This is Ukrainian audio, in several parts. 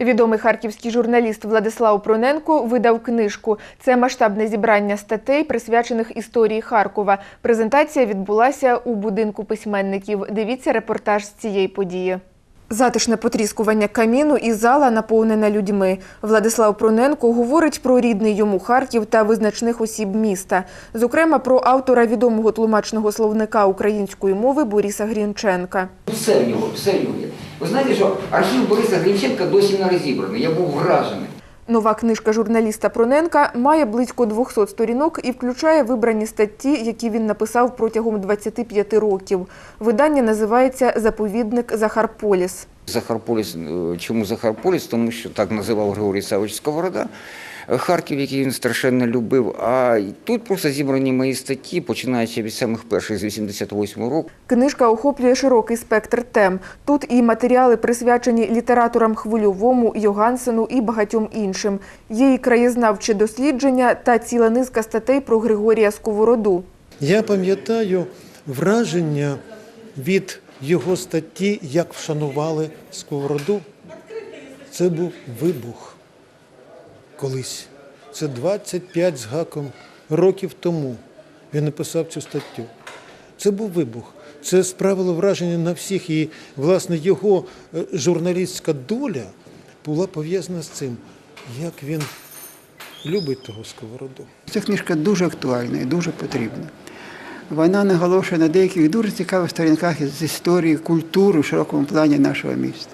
Відомий харківський журналіст Владислав Проненко видав книжку. Це масштабне зібрання статей, присвячених історії Харкова. Презентація відбулася у будинку письменників. Дивіться репортаж з цієї події. Затишне потріскування каміну і зала наповнена людьми. Владислав Проненко говорить про рідний йому Харків та визначних осіб міста. Зокрема, про автора відомого тлумачного словника української мови Бориса Грінченка. Все в нього, все є. Ви знаєте, що архів Бориса Гринченка досі не розібраний. Я був вражений. Нова книжка журналіста Проненка має близько 200 сторінок і включає вибрані статті, які він написав протягом 25 років. Видання називається Заповідник Захарполіс. Захарполіс, е, чому Захарполіс? Тому що так називав Григорій Савич Сковорода. Харків, який він страшенно любив. А й тут просто зібрані мої статті, починаючи від самих перших з 88 року. Книжка охоплює широкий спектр тем. Тут і матеріали присвячені літераторам Хвильовому, Йогансену і багатьом іншим. Є і краєзнавче дослідження та ціла низка статей про Григорія Сковороду. Я пам'ятаю враження від його статті, як вшанували сковороду. Це був вибух колись. Це 25 з гаком років тому він написав цю статтю. Це був вибух. Це справило враження на всіх. І, власне, його е, журналістська доля була пов'язана з цим, як він любить того сковороду. Ця книжка дуже актуальна і дуже потрібна. Вона наголошує на деяких дуже цікавих сторінках з історії, культури в широкому плані нашого міста.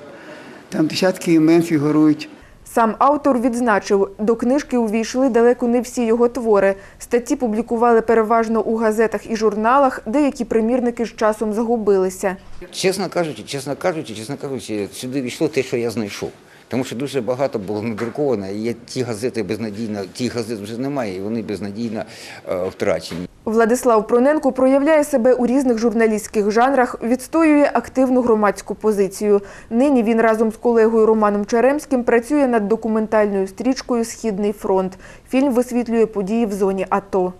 Там десятки імен фігурують. Сам автор відзначив, до книжки увійшли далеко не всі його твори. Статті публікували переважно у газетах і журналах, деякі примірники з часом загубилися. Чесно кажучи, чесно кажучи, чесно кажучи, сюди війшло те, що я знайшов. Тому що дуже багато було надруковано, і ті газети безнадійно, ті газет вже немає, і вони безнадійно е, втрачені. Владислав Проненко проявляє себе у різних журналістських жанрах, відстоює активну громадську позицію. Нині він разом з колегою Романом Черемським працює над документальною стрічкою Східний фронт. Фільм висвітлює події в зоні АТО.